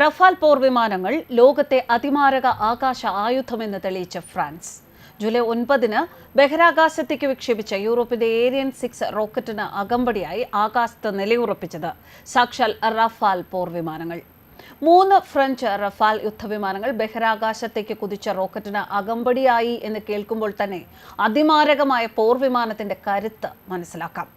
Rafale പോർ വിമാനങ്ങൾ ലോകത്തെ അതിമാരക ആകാശ ആയുധമെന്ന് തെളിയിച്ച ഫ്രാൻസ്. ജൂലൈ ഒൻപതിന് ബഹിരാകാശത്തേക്ക് വിക്ഷേപിച്ച യൂറോപ്പിന്റെ ഏരിയൻ സിക്സ് റോക്കറ്റിന് അകമ്പടിയായി ആകാശത്ത് നിലയുറപ്പിച്ചത് സാക്ഷാൽ റഫാൽ പോർ വിമാനങ്ങൾ. മൂന്ന് ഫ്രഞ്ച് റഫാൽ യുദ്ധവിമാനങ്ങൾ ബഹിരാകാശത്തേക്ക് കുതിച്ച റോക്കറ്റിന് അകമ്പടിയായി എന്ന് കേൾക്കുമ്പോൾ തന്നെ അതിമാരകമായ പോർ വിമാനത്തിന്റെ കരുത്ത് മനസ്സിലാക്കാം.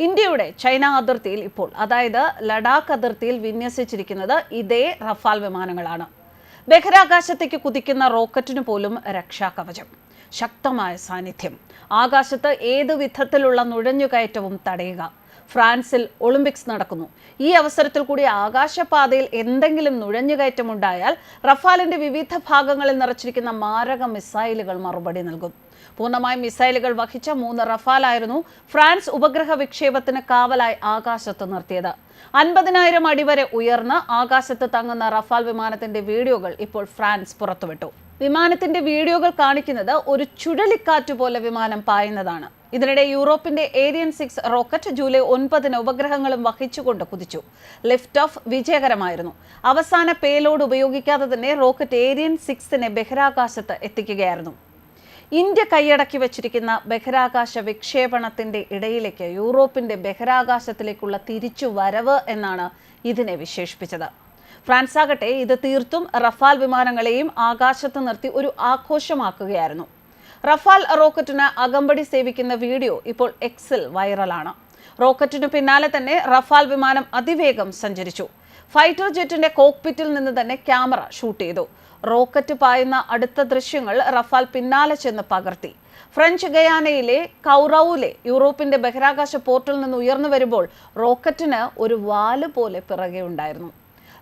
ഇന്ത്യയുടെ ചൈന അതിർത്തിയിൽ ഇപ്പോൾ അതായത് ലഡാക്ക് അതിർത്തിയിൽ വിന്യസിച്ചിരിക്കുന്നത് ഇതേ റഫാൽ വിമാനങ്ങളാണ്. ബഹിരാകാശത്തേക്ക് കുതിക്കുന്ന റോക്കറ്റിന് പോലും രക്ഷാകവചം. ശക്തമായ സാന്നിധ്യം. ആകാശത്ത് ഏത് വിധത്തിലുള്ള നുഴഞ്ഞുകയറ്റവും തടയുക. ഫ്രാൻസിൽ ഒളിമ്പിക്സ് നടക്കുന്നു. ഈ അവസരത്തിൽ കൂടി ആകാശപാതയിൽ എന്തെങ്കിലും നുഴഞ്ഞുകയറ്റമുണ്ടായാൽ റഫാലിന്റെ വിവിധ ഭാഗങ്ങളിൽ നിറച്ചിരിക്കുന്ന മാരക മിസൈലുകൾ മറുപടി നൽകും. പൂർണമായി മിസൈലുകൾ വഹിച്ച മൂന്ന് റഫാലായിരുന്നു ഫ്രാൻസ് ഉപഗ്രഹ വിക്ഷേപത്തിന് കാവലായി ആകാശത്ത് നിർത്തിയത്. അൻപതിനായിരം അടി വരെ ഉയർന്ന് ആകാശത്ത് തങ്ങുന്ന റഫാൽ വിമാനത്തിന്റെ വീഡിയോകൾ ഇപ്പോൾ ഫ്രാൻസ് പുറത്തുവിട്ടു. വിമാനത്തിന്റെ വീഡിയോകൾ കാണിക്കുന്നത് ഒരു ചുഴലിക്കാറ്റ് പോലെ വിമാനം പായുന്നതാണ്. ഇതിനിടെ യൂറോപ്പിന്റെ ഏരിയൻ സിക്സ് റോക്കറ്റ് ജൂലൈ ഒൻപതിന് ഉപഗ്രഹങ്ങളും വഹിച്ചുകൊണ്ട് കുതിച്ചു. ലിഫ്റ്റ് ഓഫ് വിജയകരമായിരുന്നു. അവസാന പേലോഡ് ഉപയോഗിക്കാതെ തന്നെ റോക്കറ്റ് ഏരിയൻ സിക്സിനെ ബഹിരാകാശത്ത് എത്തിക്കുകയായിരുന്നു. ഇന്ത്യ കൈയടക്കി വച്ചിരിക്കുന്ന ബഹിരാകാശ വിക്ഷേപണത്തിന്റെ ഇടയിലേക്ക് യൂറോപ്പിന്റെ ബഹിരാകാശത്തിലേക്കുള്ള തിരിച്ചു വരവ് എന്നാണ് ഇതിനെ വിശേഷിപ്പിച്ചത്. ഫ്രാൻസ് ആകട്ടെ ഇത് തീർത്തും റഫാൽ വിമാനങ്ങളെയും ആകാശത്ത് നിർത്തി ഒരു ആഘോഷമാക്കുകയായിരുന്നു. റഫാൽ റോക്കറ്റിന് അകമ്പടി സേവിക്കുന്ന വീഡിയോ ഇപ്പോൾ എക്സിൽ വൈറലാണ്. റോക്കറ്റിനു പിന്നാലെ തന്നെ റഫാൽ വിമാനം അതിവേഗം സഞ്ചരിച്ചു. ഫൈറ്റർ ജെറ്റിന്റെ കോക്പിറ്റിൽ നിന്ന് തന്നെ ക്യാമറ ഷൂട്ട് ചെയ്തു. റോക്കറ്റ് പായുന്ന അടുത്ത ദൃശ്യങ്ങൾ റഫാൽ പിന്നാലെ ചെന്ന് പകർത്തി. ഫ്രഞ്ച് ഗയാനയിലെ കൗറൌലെ യൂറോപ്പിന്റെ ബഹിരാകാശ പോർട്ടിൽ നിന്ന് ഉയർന്നു വരുമ്പോൾ റോക്കറ്റിന് ഒരു വാൽ പോലെ പിറകെ ഉണ്ടായിരുന്നു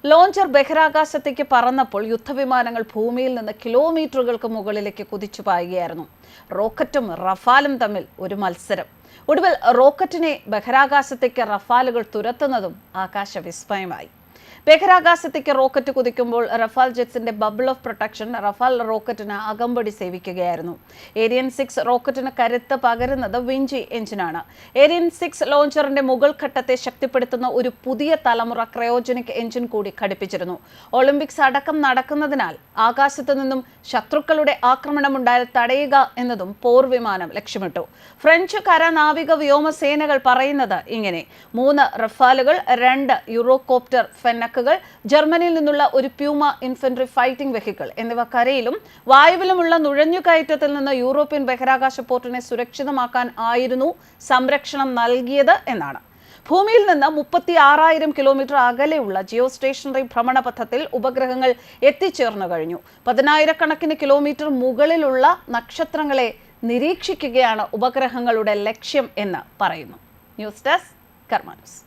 ലോഞ്ചർ ബഹിരാകാശത്തേക്ക് പറന്നപ്പോൾ യുദ്ധവിമാനങ്ങൾ ഭൂമിയിൽ നിന്ന് കിലോമീറ്ററുകൾക്ക് മുകളിലേക്ക് കുതിച്ചു പായുകയായിരുന്നു. റോക്കറ്റും റഫാലും തമ്മിൽ ഒരു മത്സരം. ഒടുവിൽ റോക്കറ്റിനെ ബഹിരാകാശത്തേക്ക് റഫാലുകൾ തുരത്തുന്നതും ആകാശ വിസ്മയമായി ബഹിരാകാശത്തേക്ക് റോക്കറ്റ് കുതിക്കുമ്പോൾ റഫാൽ ജെറ്റ്സിന്റെ ബബിൾ ഓഫ് പ്രൊട്ടക്ഷൻ റഫാൽ റോക്കറ്റിന് അകമ്പടി സേവിക്കുകയായിരുന്നു. ഏരിയൻ സിക്സ് റോക്കറ്റിന് കരുത്ത് പകരുന്നത് വിഞ്ചി എഞ്ചിനാണ്. ഏരിയൻ സിക്സ് ലോഞ്ചറിന്റെ മുകൾ ഘട്ടത്തെ ശക്തിപ്പെടുത്തുന്ന ഒരു പുതിയ തലമുറ ക്രയോജനിക് എഞ്ചിൻ കൂടി ഘടിപ്പിച്ചിരുന്നു. ഒളിമ്പിക്സ് അടക്കം നടക്കുന്നതിനാൽ ആകാശത്തു നിന്നും ശത്രുക്കളുടെ ആക്രമണം ഉണ്ടായാൽ തടയുക എന്നതും പോർ വിമാനം ലക്ഷ്യമിട്ടു. ഫ്രഞ്ച് കരനാവിക വ്യോമസേനകൾ പറയുന്നത് ഇങ്ങനെ. മൂന്ന് റഫാലുകൾ രണ്ട് യൂറോകോപ്റ്റർ ഫെന്നക്കുകൾ ജർമ്മനിയിൽ നിന്നുള്ള ഒരു പ്യൂമ ഇൻഫൻട്രി ഫൈറ്റിംഗ് വെഹിക്കിൾ എന്നിവ കരയിലും വായുവിലുമുള്ള നുഴഞ്ഞുകയറ്റത്തിൽ നിന്ന് യൂറോപ്യൻ ബഹിരാകാശ പോർട്ടിനെ സുരക്ഷിതമാക്കാൻ ആയിരുന്നു സംരക്ഷണം നൽകിയത് എന്നാണ്. ഭൂമിയിൽ നിന്ന് മുപ്പത്തി ആറായിരം കിലോമീറ്റർ അകലെയുള്ള ജിയോ സ്റ്റേഷനറി ഭ്രമണപഥത്തിൽ ഉപഗ്രഹങ്ങൾ എത്തിച്ചേർന്നു കഴിഞ്ഞു. പതിനായിരക്കണക്കിന് കിലോമീറ്റർ മുകളിലുള്ള നക്ഷത്രങ്ങളെ നിരീക്ഷിക്കുകയാണ് ഉപഗ്രഹങ്ങളുടെ ലക്ഷ്യം എന്ന് പറയുന്നു. News desk കർമാനൂസ്